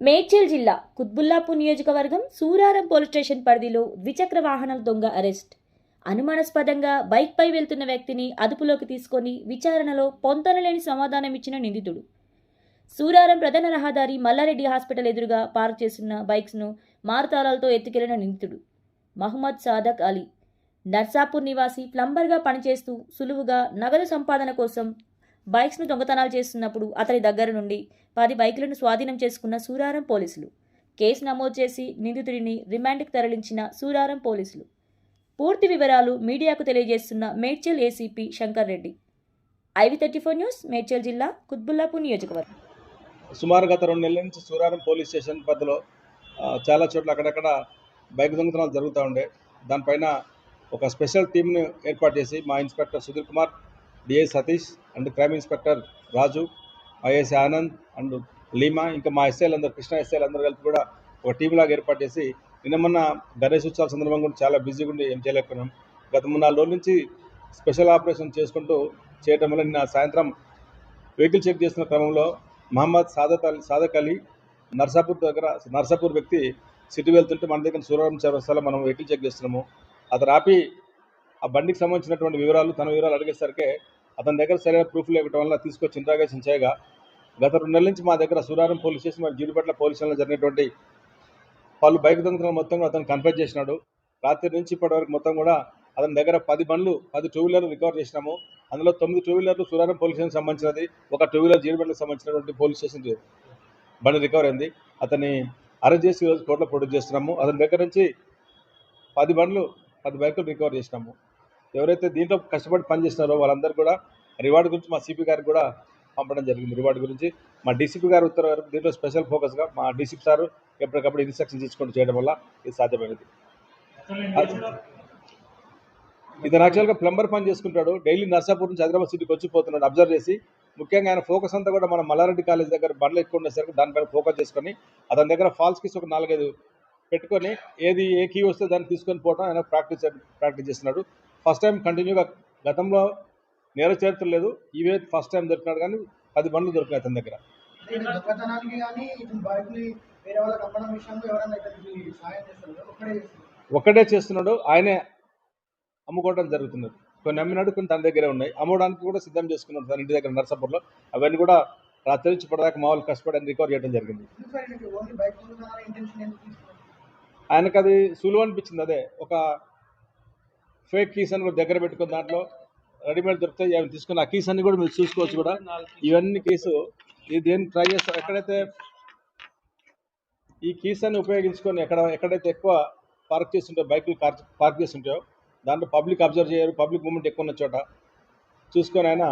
మేడ్చల్ జిల్లా కుత్బుల్లాపూర్ నియోజకవర్గం Suraram police station పరిధిలో ద్విచక్ర వాహనం దొంగ అరెస్ట్. అనుమానాస్పదంగా బైక్పై వెళ్తున్న వ్యక్తిని అదుపులోకి తీసుకొని విచారణలో పొంతనలేని సమాధానం ఇచ్చిన నిందితుడు. సూరారం ప్రధాన రహదారి మల్లారెడ్డి హాస్పిటల్ ఎదురుగా పార్క్ చేస్తున్న బైక్స్ను మారుతారాలతో ఎత్తుకెళ్ళిన నిందితుడు. మహమ్మద్ సాదక్ అలీ నర్సాపూర్ నివాసి ప్లంబర్గా పనిచేస్తూ సులువుగా నగదు సంపాదన కోసం బైక్స్ను దొంగతనాలు చేస్తున్నప్పుడు అతని దగ్గర నుండి పది బైకులను స్వాధీనం చేసుకున్న సూరారం పోలీసులు. కేసు నమోదు చేసి నిందితుడిని రిమాండ్కి తరలించిన సూరారం పోలీసులు. పూర్తి వివరాలు మీడియాకు తెలియజేస్తున్న Medchal ACP Shankar Reddy. IV thirty four news Medchal జిల్లా కుత్బుల్లాపూర్ నియోజకవర్గం. సుమారు గత రెండు నెలల నుంచి సూరారం పోలీస్ స్టేషన్ పరిధిలో చాలా చోట్ల అక్కడక్కడ బైక్ దొంగతనాలు జరుగుతూ ఉండే. దానిపైన ఒక స్పెషల్ టీంని ఏర్పాటు చేసి మా inspector Sudheer Kumar DI Satish and crime inspector Raju IS Anand and Leema ఇంకా మా ఎస్ఐలు అందరూ కృష్ణ ఎస్ఐలు అందరూ కలిపి కూడా ఒక టీం లాగా ఏర్పాటు చేసి నిన్న మొన్న గణేష్ ఉత్సవాల సందర్భంగా కూడా చాలా బిజీగా ఉండి ఏం చేయలేకపోయినాం. గత మూడు నాలుగు రోజుల నుంచి స్పెషల్ ఆపరేషన్ చేసుకుంటూ చేయడం వల్ల నిన్న సాయంత్రం వెహికల్ చెక్ చేస్తున్న క్రమంలో మహమ్మద్ సాదత్ అలీ సాదక్ అలీ నర్సాపూర్ దగ్గర నర్సాపూర్ వ్యక్తి సిటీ వెళ్తుంటే మన దగ్గర సూరవరం చౌరస్తాలో మనం వెహికల్ చెక్ చేస్తున్నాము. అతను ఆపి ఆ బండికి సంబంధించినటువంటి వివరాలు తన వివరాలు అడిగేసరికి అతని దగ్గర సరైన ప్రూఫ్ లేకటం వల్ల తీసుకొచ్చి ఇంట్రాగేషన్ చేయగా గత రెండు నెలల నుంచి మా దగ్గర సూరారం పోలీస్ స్టేషన్ మరియు జీడిపట్ల పోలీస్ స్టేషన్లో జరిగినటువంటి వాళ్ళు బైక్ దొంగతనం మొత్తం కూడా అతను కన్ఫెస్ చేసినాడు. రాత్రి నుంచి ఇప్పటివరకు మొత్తం కూడా అతని దగ్గర పది బండ్లు పది టూ వీలర్లు రికవర్ చేసినాము. అందులో తొమ్మిది టూ వీలర్లు సూరారం పోలీస్ స్టేషన్ సంబంధించినది ఒక టూ వీలర్ జీడిపట్లకు సంబంధించినటువంటి పోలీస్ స్టేషన్ బండి రికవర్ అయింది. అతన్ని అరెస్ట్ చేసి ఈరోజు కోర్టులో ప్రొడ్యూస్ చేస్తున్నాము. అతని దగ్గర నుంచి పది బండ్లు పది బైకులు రికవర్ చేసినాము. ఎవరైతే దీంట్లో కష్టపడి పనిచేస్తున్నారో వాళ్ళందరూ కూడా రివార్డు గురించి మా సిపి గారికి కూడా పంపడం జరిగింది రివార్డు గురించి. మా డీసీపీ గారు ఉత్తర్వు గారు దీంట్లో స్పెషల్ ఫోకస్గా మా డీసీపీ సార్ ఎప్పటికప్పుడు ఇన్స్ట్రక్షన్స్ ఇచ్చుకుంటూ చేయడం వల్ల ఇది సాధ్యమైనది. ఇతను యాక్చువల్గా ప్లంబర్ పని చేసుకుంటాడు. డైలీ నర్సాపూర్ నుంచి హైదరాబాద్ సిటీకి వచ్చిపోతున్నాడు అబ్జర్వ్ చేసి ముఖ్యంగా ఆయన ఫోకస్ అంతా కూడా మన మల్లారెడ్డి కాలేజ్ దగ్గర బండ్లు ఎక్కువ ఉండేసరికి దానిపైన ఫోకస్ చేసుకొని అతని దగ్గర ఫాల్స్ కిస్ ఒక నాలుగైదు పెట్టుకొని ఏది ఏ కీ వస్తే దాన్ని తీసుకొని పోవడం ఆయన ప్రాక్టీస్ ప్రాక్టీస్ చేస్తున్నాడు. ఫస్ట్ టైం కంటిన్యూగా గతంలో నేర చరిత్ర లేదు ఇవే ఫస్ట్ టైం దొరికినాడు కానీ పది బండ్లు దొరికినాయి అతని దగ్గర. ఒక్కడే చేస్తున్నాడు ఆయనే అమ్ముకోవడం జరుగుతున్నది. కొన్ని అమ్మినాడు కొన్ని తన దగ్గరే ఉన్నాయి. అమ్మడానికి కూడా సిద్ధం చేసుకున్నాడు తన ఇంటి దగ్గర నర్సాపూర్లో. అవన్నీ కూడా రాత్రి నుంచి ఇప్పటిదాకా మా వాళ్ళు కష్టపడి రికవర్ చేయడం జరిగింది. ఆయనకు అది సులువు అనిపించింది అదే ఒక ఫేక్ కీస్ అని కూడా దగ్గర పెట్టుకున్న దాంట్లో రెడీమేడ్ దొరుకుతాయి అవి తీసుకున్న ఆ కీస్ అన్ని కూడా మీరు చూసుకోవచ్చు కూడా. ఇవన్నీ కేసు. ఇది దేని ట్రై చేస్తారు ఎక్కడైతే ఈ కీస్ అన్ని ఉపయోగించుకొని ఎక్కడ ఎక్కడైతే ఎక్కువ పార్క్ చేస్తుంటాయో బైకులు పార్క్ చేస్తుంటాయో దాంట్లో పబ్లిక్ అబ్జర్వ్ చేయరు. పబ్లిక్ మూమెంట్ ఎక్కువ ఉన్న చోట. చూసుకొని ఆయన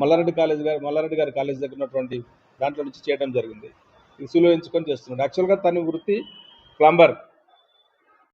మల్లారెడ్డి కాలేజ్ గారు మల్లారెడ్డి గారి కాలేజ్ దగ్గర ఉన్నటువంటి దాంట్లో నుంచి చేయడం జరిగింది. ఇది సులువించుకొని చేస్తున్నాడు. యాక్చువల్గా తన వృత్తి ప్లంబర్.